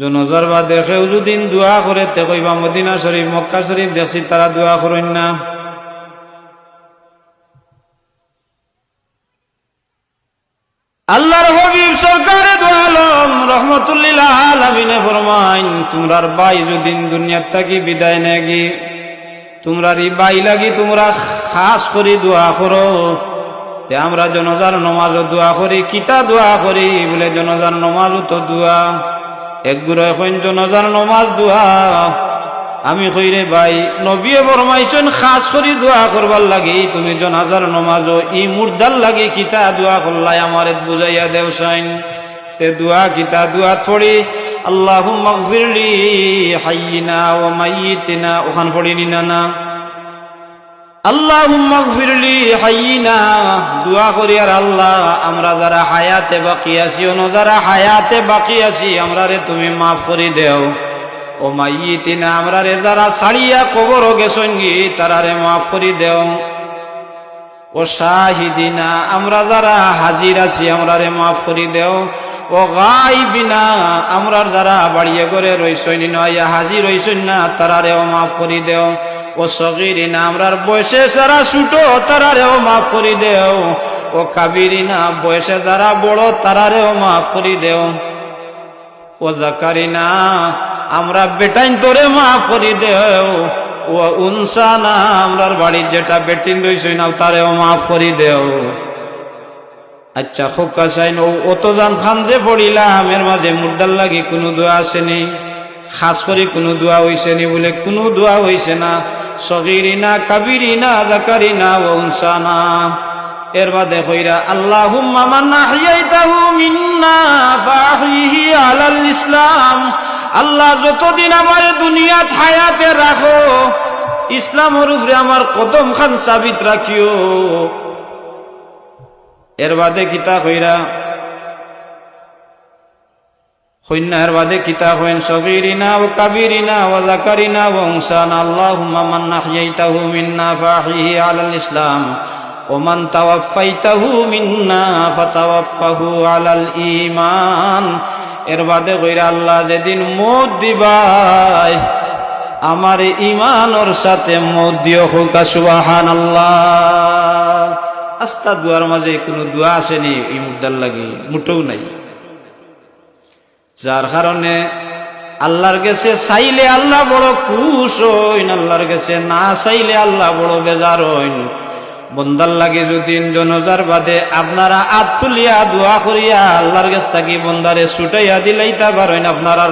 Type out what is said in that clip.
জনজার বা দেখেও যদি দোয়া করে তে কইবা মদিনা শরীফ, মক্কা শরীফ দেখছি তারা দোয়া করেন না। আল্লাহর হবিব আলামিনে ফরমাইন, তোমরার বাই দুনিয়ার থাকি বিদায় নেগি তোমরার ই বাই লাগি তোমরা খাস করে দোয়া করো। তে আমরা জনজার নমাজও দোয়া করি, কিতা দোয়া করি বলে জনজার নমাজও তো দোয়া। একগুলো এখন জনজার নমাজ আমি কইরে ভাই, নবিয়ে ফরমাইছেন, খাস করি দোয়া করবার লাগি। তুমি জনাজার নমাজ ই মুর্দার লাগি কিতা দোয়া করলাই, আমার বুঝাইয়া দেও সাইন। তে দোয়া কিতা দোয়া থড়ি আল্লাহ মগফিরলি হাইয়িনা ও মাইয়িতিনা। ওখান পড়িনি না না আল্লাহ করি আর আল্লাহ, আমরা যারা হায়াতে বাকি আছি যারা হায়াতে বাকি আছি, আমরা রে তুমি মাফ করে দেও। ও আমরা রে যারা তারা রে মাফ করে দেও। ও আমরা যারা হাজির আছি, আমরা রে মাফ করে দেও। ও গাইবিনা, আমরা যারা বাড়িয়ে করে রইসইন নয় হাজির রইসইন না, তারা রেও মাফ করে দেও। ও সগিরিনা আমরার বয়সে যারা ছুটো তারা রেও মাফ করে দেও। ও কাবিরিনা বয়সে যারা বড় তারা রেও মাফ করে দেও। ও জাকারিনা আমরা বেটাইন তোরে মাফ করে দেও। ও উনসানা আমরার বাড়ির যেটা বেটিন রইছে না তারেও মাফ করে দেও। আচ্ছা খোকা চাইন ও অত খান যে পড়িলাম, এর মাঝে মুর্দার লাগি কোনো দোয়া আসেনি। খাস করে কোনো দোয়া হইছে নি বলে কোনো দোয়া হইছে না। সগিরিনা, কাবিরিনা ও উনসানা। এর বাদে মিন্না ফাহিহি আলাল ইসলাম। আল্লাহ যতদিন আমার দুনিয়াত হায়াতে রাখো, ইসলামের উপরে আমার কদম খান সাবিত রাখিও। এর বাদে কিতা কইরা সৈন্যার বাদে কিতা হইন সগিরিনা ও কাবিরিনা ও জাকারিনা ও উনসান আল্লাহুম্মা মান আহইয়াইতাহু মিন্না ফাহিহি আলাল ইসলাম ওমান তাওয়াফাইতাহু মিন্না এর বাদে কইরা আল্লাহ যেদিন মত দিবাই আমার ইমানর সাথে মত দিও হোক সুবাহান আল্লাহ আস্তা দুয়ার মাঝে কোনো দোয়া আসেনি, এই মুদ্দার লাগি মুঠেও নাই। যার কারণে আল্লাহর কাছে চাইলে আল্লাহ বড় খুশ হইন, আল্লাহর কাছে না চাইলে আল্লাহ বড় বেজার হইন। বন্দার লাগে যদি জনজার বাদে আপনারা আত দোয়া করিয়া আল্লাহর কাছ থাকি বন্দারে ছুটাইয়া দিলেই তা পারেন আপনারা